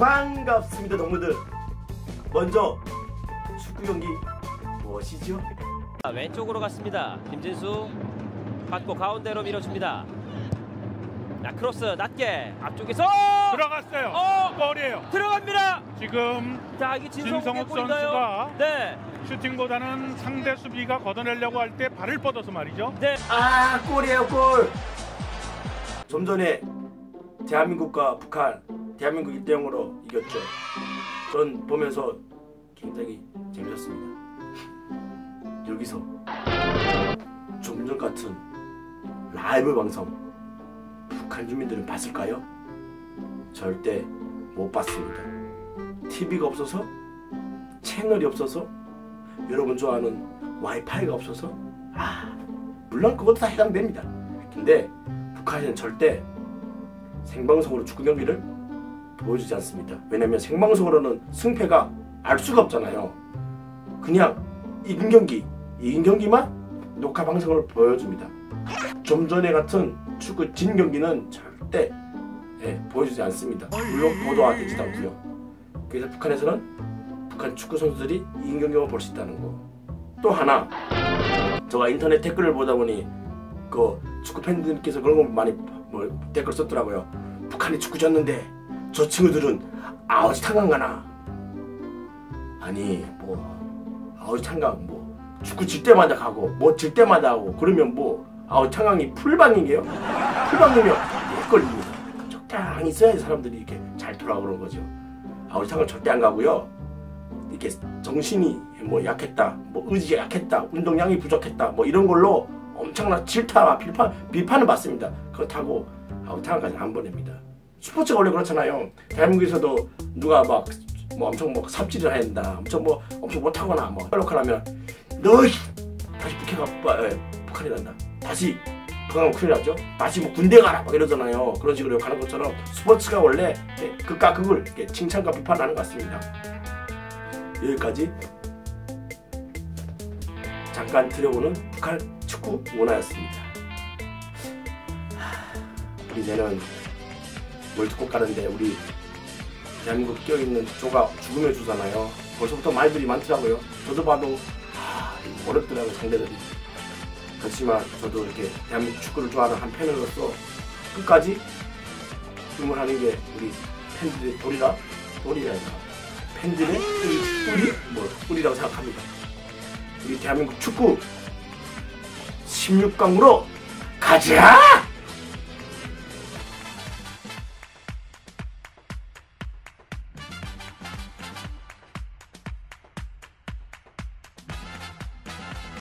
반갑습니다 동무들 먼저 축구 경기 무엇이죠? 자, 왼쪽으로 갔습니다. 김진수 받고 가운데로 밀어줍니다. 자 크로스 낮게 앞쪽에서 들어갔어요. 어! 골이에요. 들어갑니다. 지금 자 이게 진성욱? 선수가 네, 슈팅보다는 상대 수비가 걷어내려고 할 때 발을 뻗어서 말이죠. 네. 아 골이에요 골! 좀 전에 대한민국과 북한 대한민국 1대 0으로 이겼죠 전 보면서 굉장히 재밌었습니다 여기서 좀 전 같은 라이브 방송 북한 주민들은 봤을까요? 절대 못 봤습니다 TV가 없어서 채널이 없어서 여러분 좋아하는 와이파이가 없어서 아 물론 그것도 다 해당됩니다. 근데 북한에는 절대 생방송으로 축구 경기를 보여주지 않습니다. 왜냐면 생방송으로는 승패가 알 수가 없잖아요. 그냥 이긴 경기, 이긴 경기만 녹화 방송으로 보여줍니다. 좀 전에 같은 축구 진 경기는 절대 예, 보여주지 않습니다. 물론 보도가 되지도 않고요. 그래서 북한에서는 북한 축구 선수들이 이긴 경기만 볼 수 있다는 거. 또 하나 제가 인터넷 댓글을 보다 보니 그 축구 팬들께서 그런 거 많이 뭐 댓글 썼더라고요. 북한이 축구 졌는데 저 친구들은 아우지 탄강 가나? 아니 뭐 아우지 탄강 뭐 축구 질 때마다 가고 뭐 질 때마다 하고 그러면 뭐 아우지 탄강이 풀방이게요? 풀방이면 헷갈립니다. 적당히 써야지 사람들이 이렇게 잘 그런 거죠. 아우지 탄강 절대 안 가고요. 이렇게 정신이 뭐 약했다, 뭐 의지가 약했다, 운동량이 부족했다, 뭐 이런 걸로 엄청난 질타와 비판, 비판을 받습니다. 그렇다고 아웃타운까지 안 보냅니다. 스포츠가 원래 그렇잖아요. 대한민국에서도 누가 막 뭐 엄청 뭐 삽질을 된다, 엄청 뭐 엄청 못하거나 뭐 헐lok하면 너 이- 다시 북해가 빠- 에, 북한이 난다. 다시 북한은 큰일 나죠. 다시 뭐 군대 가라 막 이러잖아요. 그런 식으로 욕하는 것처럼 스포츠가 원래 예, 극과 극을 칭찬과 비판하는 것 같습니다. 여기까지 잠깐 들여보는 북한 축구 문화였습니다. 내년 월드컵 가는데 우리 대한민국 껴있는 조가 죽음의 주잖아요. 벌써부터 말들이 많더라고요. 저도 봐도 하, 어렵더라고요 상대들이. 그렇지만 저도 이렇게 대한민국 축구를 좋아하는 한 팬으로서 끝까지 응원하는 게 우리 팬들의 도리라 도리라니까 팬들의 뿌리 뭐 뿌리라고 생각합니다. 우리 대한민국 축구 16강으로 가자!